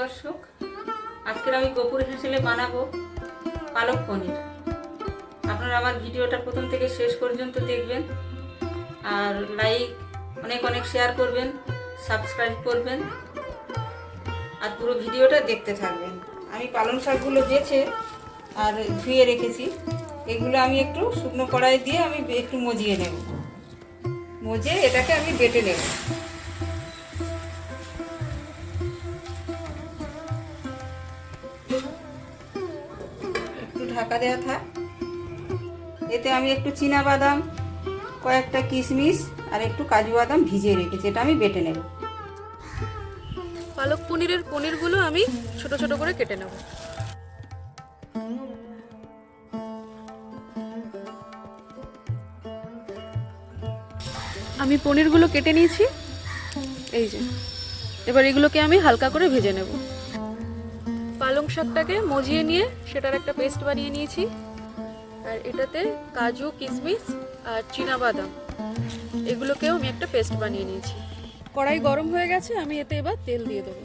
দর্শক, আজকের আমি কপুর হেসেলে বানাবো পালক পনির। আপনারা আমার ভিডিওটা প্রথম থেকে শেষ পর্যন্ত দেখবেন আর লাইক, অনেক অনেক শেয়ার করবেন সাবস্ক্রাইব করবেন আর পুরো ভিডিওটা দেখতে থাকবেন। আমি পালং শাকগুলো বেছে আর ধুয়ে রেখেছি। এগুলো আমি একটু শুকনো কড়াই দিয়ে আমি একটু মজিয়ে নেব। মজে এটাকে আমি বেটে নেব। ঢাকা দেওয়া থাক। এতে আমি একটু চীনা বাদাম কয়েকটা কিশমিশ আর একটু কাজু বাদাম ভিজিয়ে রেখেছি, এটা আমি বেটে নেব। পালক পনিরের পনিরগুলো আমি ছোট ছোট করে কেটে নেব। আমি পনিরগুলো কেটে নিয়েছি। এই যে, এবার এগুলোকে আমি হালকা করে ভেজে নেব। পালং শাকটাকে মজিয়ে নিয়ে সেটার একটা পেস্ট বানিয়ে নিয়েছি। আর এটাতে কাজু কিশমিশ আর বাদাম এগুলোকেও আমি একটা পেস্ট বানিয়ে নিয়েছি। কড়াই গরম হয়ে গেছে, আমি এতে এবার তেল দিয়ে দেবো।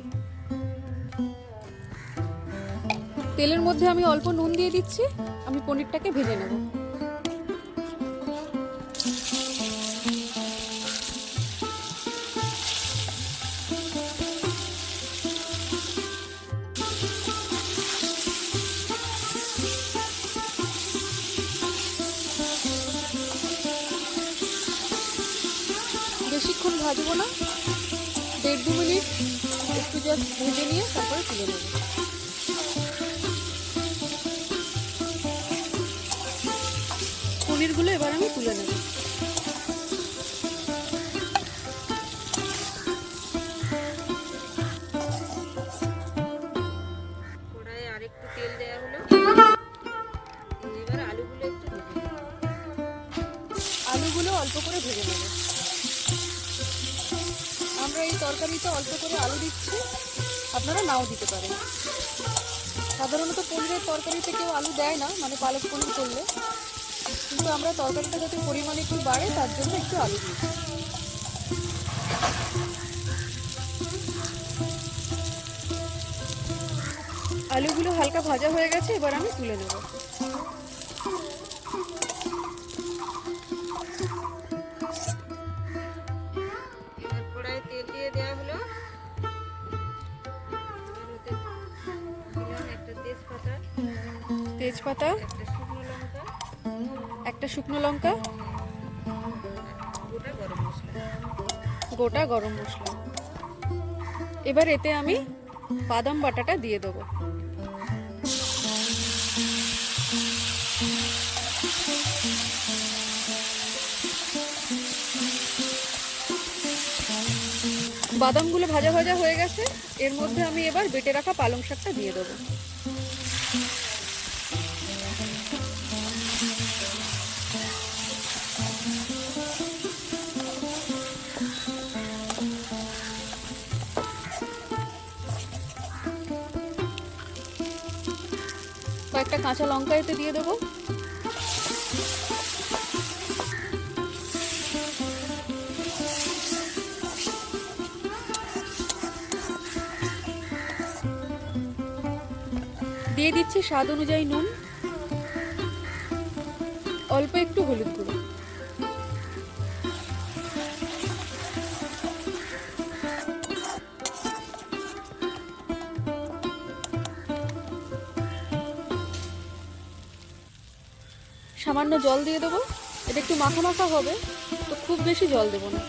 তেলের মধ্যে আমি অল্প নুন দিয়ে দিচ্ছি, আমি পনিরটাকে ভেজে নেব। ভাজবো না। দেড় দু মিনিট একটু জাস্ট ভেজে নিয়ে তারপরে তুলে নেব। পনিরগুলো এবার আমি তুলে নেব। আরেকটু তেল দেওয়া এবার আলুগুলো আলুগুলো অল্প করে ভেজে নেব। আমরা এই তরকারিতে অল্প করে আলু দিচ্ছি। আপনারা নাও দিতে পারেন। সাধারণত পনিরের তরকারিতে কেউ আলু দেয় না মানে পালক পনির করলে। কিন্তু আমরা তরকারিটা যাতে পরিমাণ একটু বাড়ে, তার জন্য একটু আলু দিই আলুগুলো হালকা ভাজা হয়ে গেছে, এবার আমি তুলে নেব। তেজপাতা, একটা শুকনো লঙ্কা, গোটা গরম মশলা। এবার এতে আমি বাদাম বাটাটা দিয়ে দেবো। বাদামগুলো ভাজা ভাজা হয়ে গেছে, এর মধ্যে আমি এবার বেটে রাখা পালং শাকটা দিয়ে দেবো। কয়েকটা কাঁচা লঙ্কা এতে দিয়ে দেবো। দিয়ে দিচ্ছি স্বাদ অনুযায়ী নুন। অল্প একটু হলুদ গুঁড়ো। সামান্য জল দিয়ে দেবো। এটা একটু মাখা মাখা হবে, তো খুব বেশি জল দেবো না।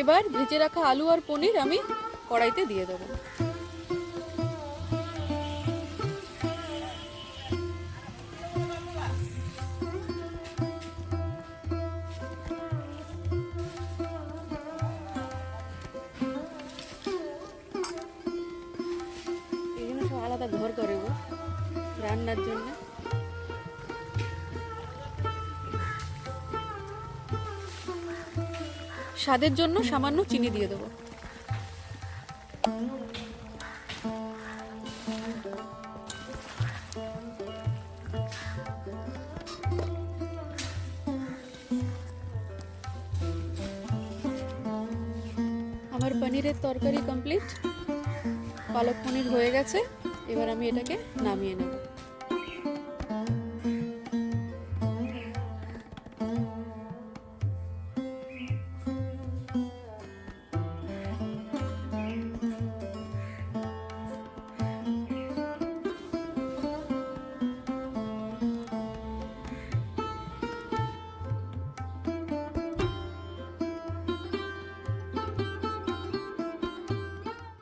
এবার ভেজে রাখা আলু আর পনির আমি কড়াইতে দিয়ে দেবো। ব্যবহার করে গো, রান্নার জন্য। স্বাদের জন্য সামান্য চিনি দিয়ে দেবো। আমার পনিরের তরকারি কমপ্লিট পালক পনির হয়ে গেছে। এবার আমি এটাকে নামিয়ে নেব।